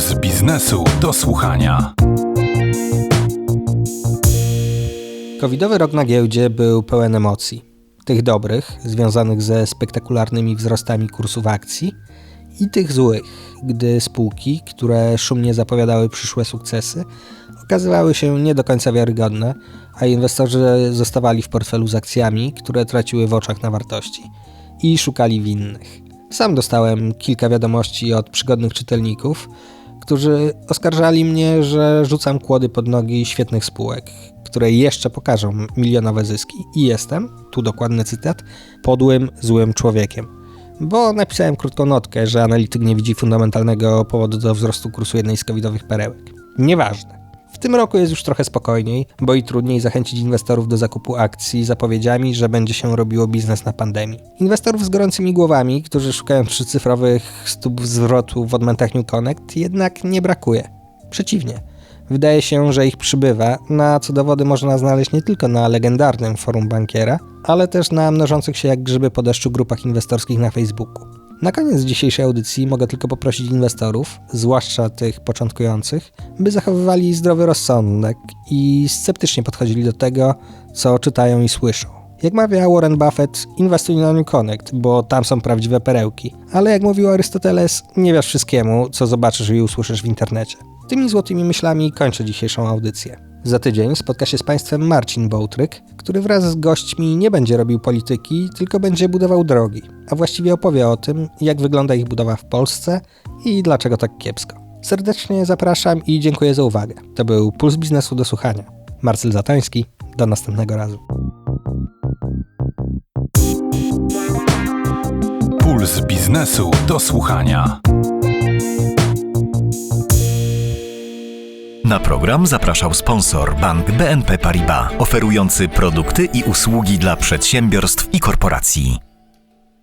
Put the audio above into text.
Puls biznesu do słuchania. Covidowy rok na giełdzie był pełen emocji. Tych dobrych, związanych ze spektakularnymi wzrostami kursów akcji, i tych złych, gdy spółki, które szumnie zapowiadały przyszłe sukcesy, okazywały się nie do końca wiarygodne, a inwestorzy zostawali w portfelu z akcjami, które traciły w oczach na wartości i szukali winnych. Sam dostałem kilka wiadomości od przygodnych czytelników, którzy oskarżali mnie, że rzucam kłody pod nogi świetnych spółek, które jeszcze pokażą milionowe zyski. I jestem, tu dokładny cytat, podłym, złym człowiekiem. Bo napisałem krótką notkę, że analityk nie widzi fundamentalnego powodu do wzrostu kursu jednej z covidowych perełek. Nieważne. W tym roku jest już trochę spokojniej, bo i trudniej zachęcić inwestorów do zakupu akcji zapowiedziami, że będzie się robiło biznes na pandemii. Inwestorów z gorącymi głowami, którzy szukają trzycyfrowych stóp zwrotu w odmentach New Connect, jednak nie brakuje. Przeciwnie. Wydaje się, że ich przybywa, na co dowody można znaleźć nie tylko na legendarnym forum bankiera, ale też na mnożących się jak grzyby po deszczu grupach inwestorskich na Facebooku. Na koniec dzisiejszej audycji mogę tylko poprosić inwestorów, zwłaszcza tych początkujących, by zachowywali zdrowy rozsądek i sceptycznie podchodzili do tego, co czytają i słyszą. Jak mawia Warren Buffett, inwestuj na New Connect, bo tam są prawdziwe perełki. Ale jak mówił Arystoteles, nie wiesz wszystkiemu, co zobaczysz i usłyszysz w internecie. Tymi złotymi myślami kończę dzisiejszą audycję. Za tydzień spotka się z Państwem Marcin Bołtryk, który wraz z gośćmi nie będzie robił polityki, tylko będzie budował drogi, a właściwie opowie o tym, jak wygląda ich budowa w Polsce i dlaczego tak kiepsko. Serdecznie zapraszam i dziękuję za uwagę. To był Puls Biznesu do słuchania. Marcel Zatański, do następnego razu. Puls Biznesu do słuchania. Na program zapraszał sponsor bank BNP Paribas, oferujący produkty i usługi dla przedsiębiorstw i korporacji.